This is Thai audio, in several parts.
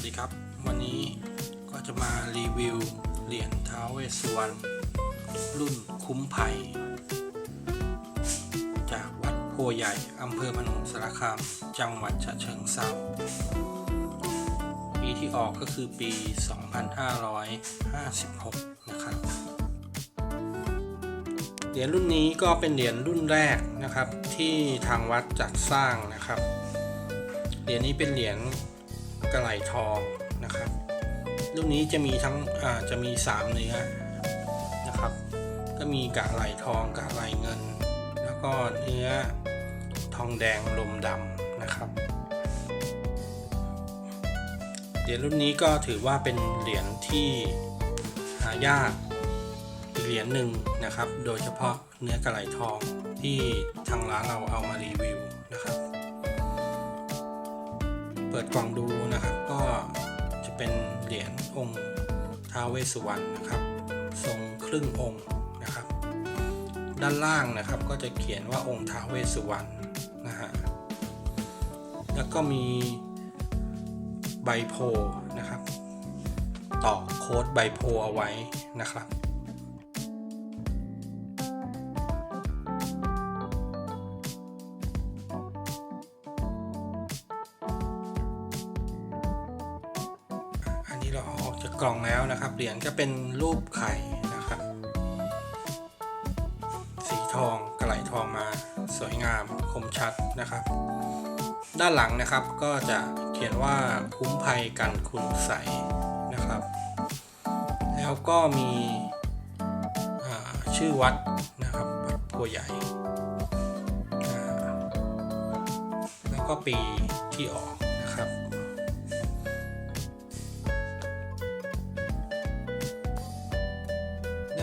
วัสดีครับ วันนี้ก็จะมารีวิวเหรียญท้าวเวสสุวรรณรุ่นคุ้มภัย จากวัดโพใหญ่อำเภอพนมสารคาม จังหวัดฉะเชิงเทราปีที่ออกก็คือปี 2556 นะครับ เหรียญรุ่นนี้ก็เป็นเหรียญรุ่นแรกนะครับที่ทางวัดจัดสร้างนะครับ เหรียญนี้เป็นเหรียญ กระไหลทองนะครับรุ่นนี้จะมีทั้งอ่าจะมี 3 เนื้อนะครับ ก็มีกระไหลทองกระไหลเงิน แล้วก็เนื้อทองแดงลมดำนะครับเหรียญรุ่นนี้ก็ถือว่าเป็นเหรียญที่หายากอีกเหรียญหนึ่งนะครับ โดยเฉพาะเนื้อกระไหลทองที่ทางร้านเราเอามารีวิวนะครับ เปิดกล่องดูนะครับ ก็จะเป็นเหรียญองค์ท้าวเวสสุวรรณนะครับ ทรงครึ่งองค์นะครับ ด้านล่างนะครับก็จะเขียนว่าองค์ท้าวเวสสุวรรณนะฮะแล้วก็มีใบโพนะครับ ต่อโค้ดใบโพเอาไว้นะครับ นี้เราอออกจากกล่องแล้วนะครับ เหรียญก็เป็นรูปไข่นะครับ สีทองกระไหลทองมา สวยงามคมชัดนะครับ ด้านหลังนะครับก็จะเขียนว่าคุ้มภัยกันคุณใสนะครับ แล้วก็มีชื่อวัดนะครับวัดพัวใหญ่ แล้วก็ปีที่ออกนะครับ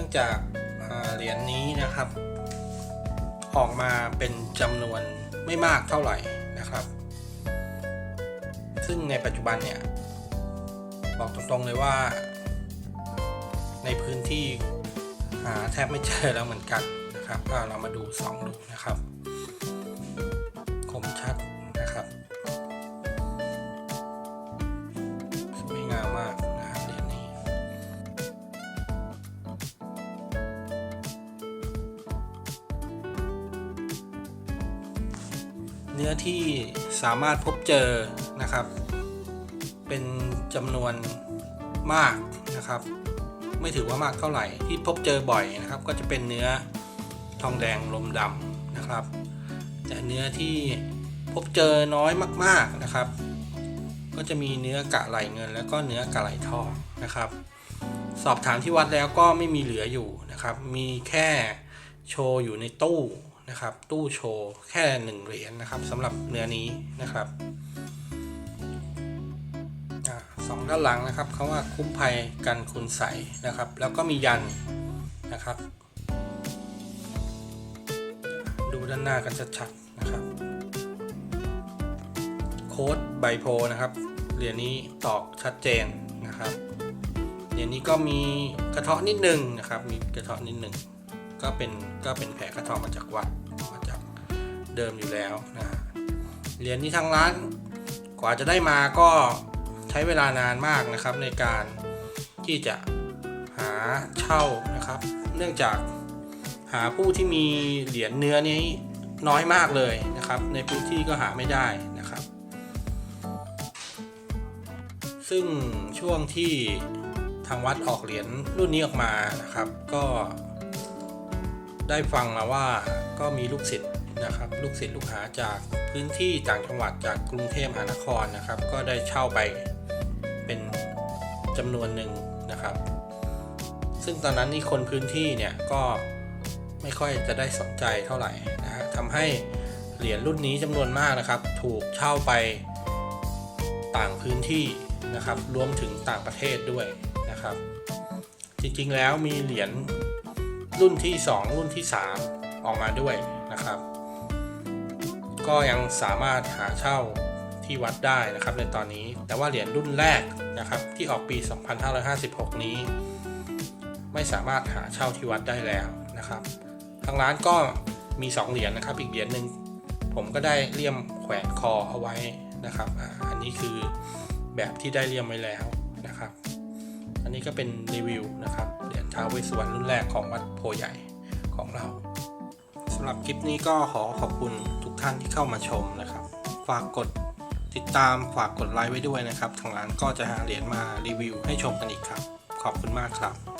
องจากเหรียญนี้นะครับ ออกมาเป็นจำนวนไม่มากเท่าไหร่นะครับ ซึ่งในปัจจุบันเนี่ย บอกตรงๆเลยว่า ในพื้นที่หาแทบไม่เจอแล้วเหมือนกันนะครับก็เรามาดูสองดูนะครับ เนื้อที่สามารถพบเจอนะครับ เป็นจำนวนมากนะครับ ไม่ถือว่ามากเท่าไหร่ที่พบเจอบ่อยนะครับ ก็จะเป็นเนื้อทองแดงลมดำนะครับ แต่เนื้อที่พบเจอน้อยมากๆนะครับ ก็จะมีเนื้อกะไหลเงิน แล้วก็เนื้อกะไหลทองนะครับ สอบถามที่วัดแล้วก็ไม่มีเหลืออยู่นะครับ มีแค่โชว์อยู่ในตู้ นะครับ ตู้โชว์แค่หนึ่งเหรียญนะครับสำหรับเนื้อนี้นะครับอสองด้านหลังนะครับเขาว่าคุ้มภัยกันคุณใสนะครับ แล้วก็มียันนะครับ ดูด้านหน้ากันชัดๆนะครับ โค้ดไบโพนะครับเหรียญนี้ตอกชัดเจนนะครับเหรียญนี้ก็มีกระเทาะนิดนึงนะครับ มีกระเทาะนิดนึง ก็เป็นก็เป็นแผลกระทาะมาจากวัดมาจากเดิมอยู่แล้วนะฮะเหรียญนี้ทางร้านกว่าจะได้มาก็ใช้เวลานานมากนะครับ ในการที่จะหาเช่านะครับ เนื่องจากหาผู้ที่มีเหรียญเนื้อนี้น้อยมากเลยนะครับ ในพื้นที่ก็หาไม่ได้นะครับ ซึ่งช่วงที่ทางวัดออกเหรียญรุ่นนี้ออกมานะครับ ก็ ได้ฟังมาว่าก็มีลูกศิษย์นะครับลูกศิษย์ลูกหาจากพื้นที่ต่างจังหวัดจากกรุงเทพมหานครนะครับ ก็ได้เช่าไปเป็นจำนวนหนึ่งนะครับ ซึ่งตอนนั้นนี่คนพื้นที่เนี่ยก็ไม่ค่อยจะได้สนใจเท่าไหร่นะฮะทำให้เหรียญรุ่นนี้จำนวนมากนะครับ ถูกเช่าไปต่างพื้นที่นะครับ รวมถึงต่างประเทศด้วยนะครับ จริงๆแล้วมีเหรียญ รุ่นที่ 2 รุ่นที่ 3 ออกมาด้วยนะครับ ก็ยังสามารถหาเช่าที่วัดได้นะครับในตอนนี้ แต่ว่าเหรียญรุ่นแรกนะครับที่ออกปี 2556 นี้ ไม่สามารถหาเช่าที่วัดได้แล้วนะครับ ทางร้านก็มี 2 เหรียญนะครับ อีกเหรียญหนึ่งผมก็ได้เลี่ยมแขวนคอเอาไว้นะครับ อันนี้คือแบบที่ได้เรียมไว้แล้วนะครับ อันนี้ก็เป็นรีวิวนะครับเหรียญท้าวเวสสุวรรณรุ่นแรกของวัดโพใหญ่ของเราสำหรับคลิปนี้ก็ขอขอบคุณทุกท่านที่เข้ามาชมนะครับ ฝากกดติดตามฝากกดไลค์ไว้ด้วยนะครับ ทางร้านก็จะหาเหรียญมารีวิวให้ชมกันอีกครับ ขอบคุณมากครับ